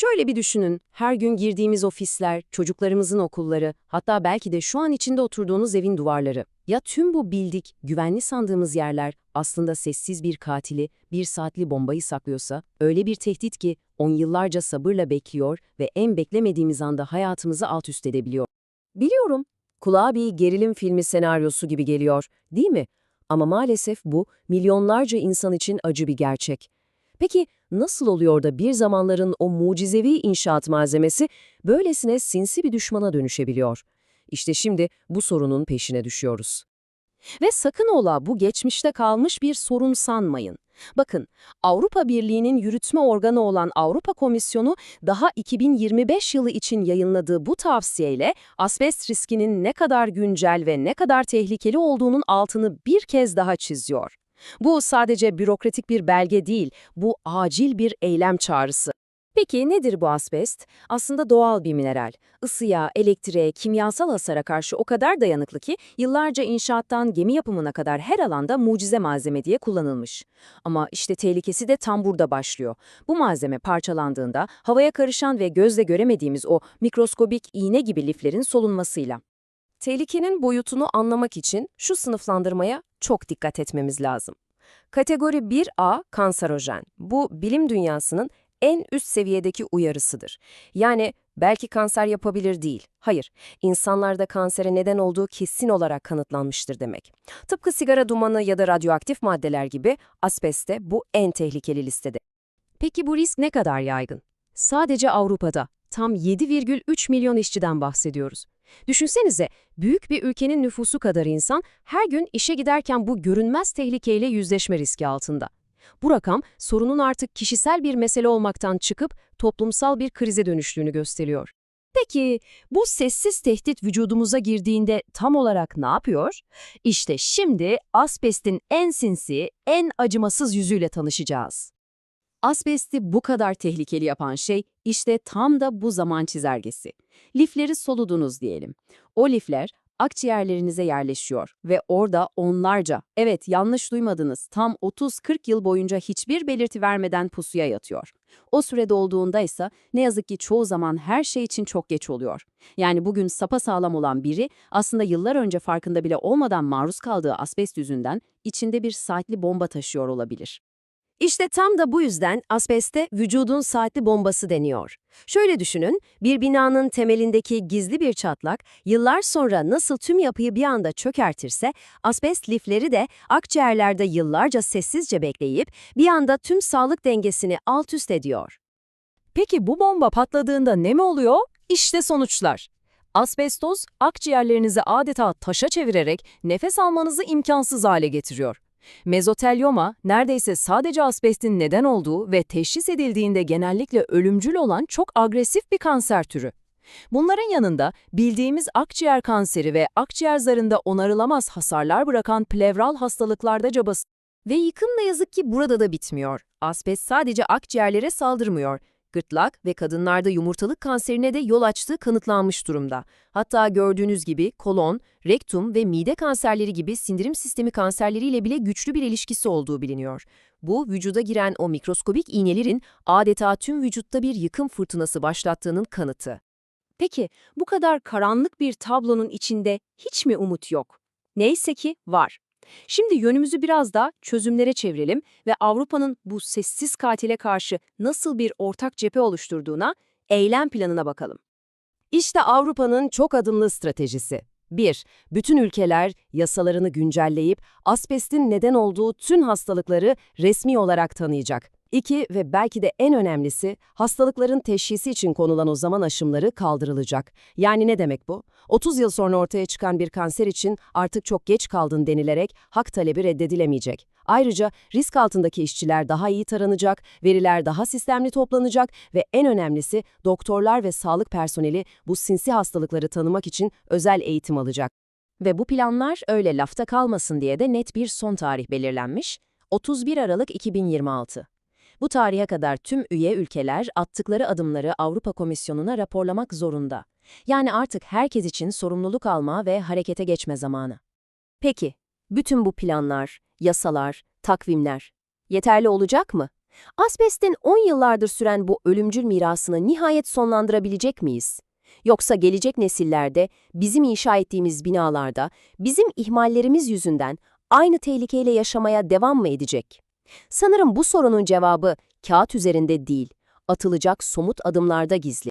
Şöyle bir düşünün, her gün girdiğimiz ofisler, çocuklarımızın okulları, hatta belki de şu an içinde oturduğunuz evin duvarları. Ya tüm bu bildik, güvenli sandığımız yerler aslında sessiz bir katili, bir saatli bombayı saklıyorsa, öyle bir tehdit ki on yıllarca sabırla bekliyor ve en beklemediğimiz anda hayatımızı alt üst edebiliyor. Biliyorum, kulağa bir gerilim filmi senaryosu gibi geliyor, değil mi? Ama maalesef bu milyonlarca insan için acı bir gerçek. Peki nasıl oluyor da bir zamanların o mucizevi inşaat malzemesi böylesine sinsi bir düşmana dönüşebiliyor? İşte şimdi bu sorunun peşine düşüyoruz. Ve sakın ola bu geçmişte kalmış bir sorun sanmayın. Bakın, Avrupa Birliği'nin yürütme organı olan Avrupa Komisyonu daha 2025 yılı için yayınladığı bu tavsiyeyle asbest riskinin ne kadar güncel ve ne kadar tehlikeli olduğunun altını bir kez daha çiziyor. Bu sadece bürokratik bir belge değil, bu acil bir eylem çağrısı. Peki nedir bu asbest? Aslında doğal bir mineral. Isıya, elektriğe, kimyasal hasara karşı o kadar dayanıklı ki yıllarca inşaattan gemi yapımına kadar her alanda mucize malzeme diye kullanılmış. Ama işte tehlikesi de tam burada başlıyor. Bu malzeme parçalandığında havaya karışan ve gözle göremediğimiz o mikroskobik iğne gibi liflerin solunmasıyla. Tehlikenin boyutunu anlamak için şu sınıflandırmaya çok dikkat etmemiz lazım. Kategori 1A kanserojen. Bu bilim dünyasının en üst seviyedeki uyarısıdır. Yani belki kanser yapabilir değil. Hayır, insanlarda kansere neden olduğu kesin olarak kanıtlanmıştır demek. Tıpkı sigara dumanı ya da radyoaktif maddeler gibi asbest de bu en tehlikeli listede. Peki bu risk ne kadar yaygın? Sadece Avrupa'da tam 7,3 milyon işçiden bahsediyoruz. Düşünsenize, büyük bir ülkenin nüfusu kadar insan her gün işe giderken bu görünmez tehlikeyle yüzleşme riski altında. Bu rakam sorunun artık kişisel bir mesele olmaktan çıkıp toplumsal bir krize dönüştüğünü gösteriyor. Peki bu sessiz tehdit vücudumuza girdiğinde tam olarak ne yapıyor? İşte şimdi asbestin en sinsi, en acımasız yüzüyle tanışacağız. Asbesti bu kadar tehlikeli yapan şey işte tam da bu zaman çizelgesi. Lifleri soludunuz diyelim. O lifler akciğerlerinize yerleşiyor ve orada onlarca, evet yanlış duymadınız, tam 30-40 yıl boyunca hiçbir belirti vermeden pusuya yatıyor. O sürede olduğunda ise ne yazık ki çoğu zaman her şey için çok geç oluyor. Yani bugün sapasağlam olan biri aslında yıllar önce farkında bile olmadan maruz kaldığı asbest yüzünden içinde bir saatli bomba taşıyor olabilir. İşte tam da bu yüzden asbeste vücudun saatli bombası deniyor. Şöyle düşünün, bir binanın temelindeki gizli bir çatlak yıllar sonra nasıl tüm yapıyı bir anda çökertirse, asbest lifleri de akciğerlerde yıllarca sessizce bekleyip bir anda tüm sağlık dengesini alt üst ediyor. Peki bu bomba patladığında ne mi oluyor? İşte sonuçlar. Asbestoz akciğerlerinizi adeta taşa çevirerek nefes almanızı imkansız hale getiriyor. Mezotelyoma, neredeyse sadece asbestin neden olduğu ve teşhis edildiğinde genellikle ölümcül olan çok agresif bir kanser türü. Bunların yanında bildiğimiz akciğer kanseri ve akciğer zarında onarılamaz hasarlar bırakan plevral hastalıklarda cabası. Ve yıkım ne yazık ki burada da bitmiyor. Asbest sadece akciğerlere saldırmıyor gırtlak ve kadınlarda yumurtalık kanserine de yol açtığı kanıtlanmış durumda. Hatta gördüğünüz gibi kolon, rektum ve mide kanserleri gibi sindirim sistemi kanserleriyle bile güçlü bir ilişkisi olduğu biliniyor. Bu, vücuda giren o mikroskobik iğnelerin adeta tüm vücutta bir yıkım fırtınası başlattığının kanıtı. Peki, bu kadar karanlık bir tablonun içinde hiç mi umut yok? Neyse ki var. Şimdi yönümüzü biraz da çözümlere çevirelim ve Avrupa'nın bu sessiz katile karşı nasıl bir ortak cephe oluşturduğuna, eylem planına bakalım. İşte Avrupa'nın çok adımlı stratejisi. 1. Bütün ülkeler yasalarını güncelleyip asbestin neden olduğu tüm hastalıkları resmi olarak tanıyacak. 2 ve belki de en önemlisi hastalıkların teşhisi için konulan o zaman aşımları kaldırılacak. Yani ne demek bu? 30 yıl sonra ortaya çıkan bir kanser için artık çok geç kaldın denilerek hak talebi reddedilemeyecek. Ayrıca risk altındaki işçiler daha iyi taranacak, veriler daha sistemli toplanacak ve en önemlisi doktorlar ve sağlık personeli bu sinsi hastalıkları tanımak için özel eğitim alacak. Ve bu planlar öyle lafta kalmasın diye de net bir son tarih belirlenmiş, 31 Aralık 2026. Bu tarihe kadar tüm üye ülkeler attıkları adımları Avrupa Komisyonu'na raporlamak zorunda. Yani artık herkes için sorumluluk alma ve harekete geçme zamanı. Peki, bütün bu planlar, yasalar, takvimler yeterli olacak mı? Asbestin 10 yıllardır süren bu ölümcül mirasını nihayet sonlandırabilecek miyiz? Yoksa gelecek nesillerde, bizim inşa ettiğimiz binalarda, bizim ihmallerimiz yüzünden aynı tehlikeyle yaşamaya devam mı edecek? Sanırım bu sorunun cevabı kağıt üzerinde değil, atılacak somut adımlarda gizli.